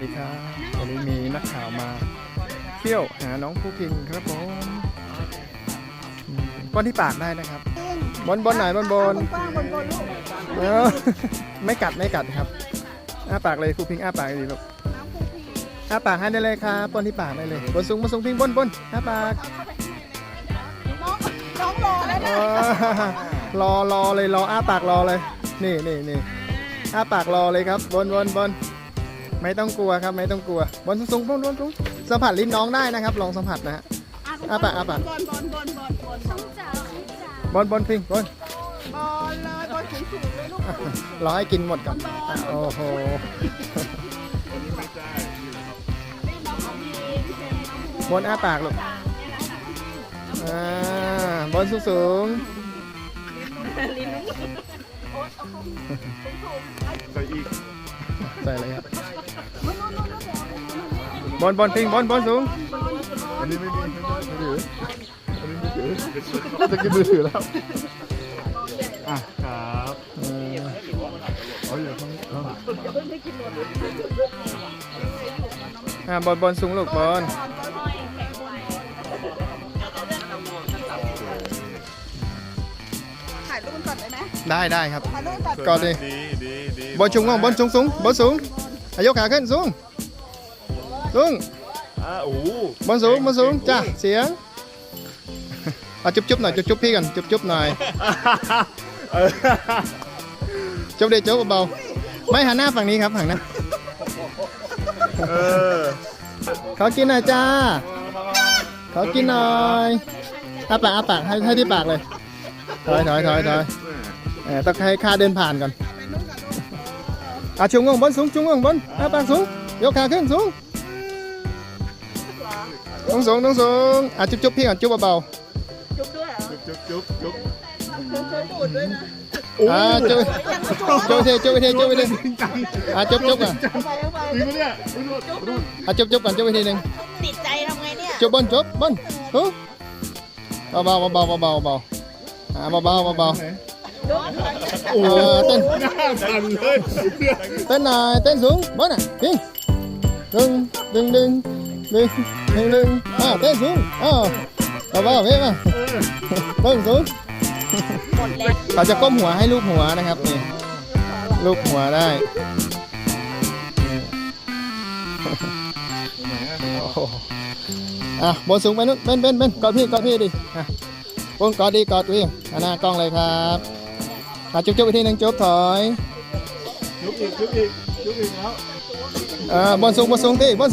สวัสดีครับวันนี้มีนักข่าวมา เที่ยวหาน้องผู้พิงครับผมอืมป้อนที่ปากได้นะครับ บนบนไหนบนบนกว้างบนบนลูกเออไม่กัดไม่กัดครับอ้าปากเลยครูพิงอ้าปากดีลูกน้ำพุพีอ้าปากให้ได้เลยครับป้อนที่ปากได้เลยบนสูงบนสูงพิงบนบนอ้าปากน้องน้องรอแล้วเอนะอรอรอเลยรออ้าปากรอเลย นี่นี่นี่อ้าปากรอเลยครับบนบนบน ไม่ต้องกลัวครับไม่ต้องกลัวบนสูงบนบนสูงสัมผัสลิ้นน้องได้นะครับ ลองสัมผัสนะฮะ อะปะอะปะบนบนบนบนบนบนบนบนพิงบนบนเลยบนสูงสูงเลยลูกรอให้กินหมดก่อนอะโอ้โหบนอ้าปากลูกอ่าบนสูงสูง ใส่อีก ใส่อะไรครับบนบนพิงบนบนสูง อันนี้ไม่มีไม่ด้ไม่ถืออันนี้ไม่ถือจะกินมือถือแล้วอะครับเอาอย่าเพิ่งอ่าบนบนสูงลูกบนถ่ ได้ไหมได้ได้ครับถ่ายรูปก่อนก่อนดิดีดีดีบนสูงบนสูงสูงบนสูงอะยกขาขึ้นสูงสูงอะโอ้โหบนสูงบนสูงจ้ะเสียงเอาจุ๊บจุ๊บหน่อยจุ๊บจุ๊บพี่กันจุ๊บจุ๊บหน่อยเออจุ๊บเดี๋ยวจุ๊บเบาๆไม่หันหน้าฝั่งนี้ครับฝั่งหน้าเออขอกินหน่อยจ้าขอกินหน่อยอ้าปากอ้าปากให้ให้ที่ปากเลยถอยถอยถอยถอย เออต้องให้ข้าเดินผ่านก่อนอะชุงงบนสูงชุงงบนอ้าปากสูงยกขาขึ้นสูงสูงสูงสูงสูงอะจุ๊บจุ๊บพี่ก่อนจุ๊บเบาจุ๊บด้วยเหรอจุ๊บจุ๊บจุ๊บจุ๊บช่วยดูดด้วยนะๆอะจุ๊บจุ๊บเทจุ๊บเทจุ๊บเทอะจุ๊บจุ๊บก่อนเอาไปเอาไปจริงปะเนี่ยไม่รู้ไม่รู้อะจุ๊บจุ๊บก่อนจุ๊บไปทีหนึ่งติดใจทำไงเนี่ยจุ๊บบนจุ๊บบนสูงเบาเบาเบาเบาเบาเบาอะเบาเบาเบาเบา โอ้เออเต้นหน้าสั่นเลยเต้นหน่อยเต้นสูงบนอะพิงดึงดึงดึงดึงดึงดึงอ่าเต้นสูงอ้าวเบาๆเพ่มาเต้นสูงเขาจะก้มหัวให้ลูกหัวนะครับนี่ลูกหัวได้อะบนสูงไปนู้นเป็นเป็นเป็นกอดพี่กอดพี่ดิอะบนกอดดีกอดพี่อะหน้ากล้องเลยครับ อะจุ๊บจุ๊บไปทีหนึ่งจุ๊บถอยจุ๊บอีกจุ๊บอีกจุ๊บอีกแล้วอ่าบนสูงบนสูงตีบน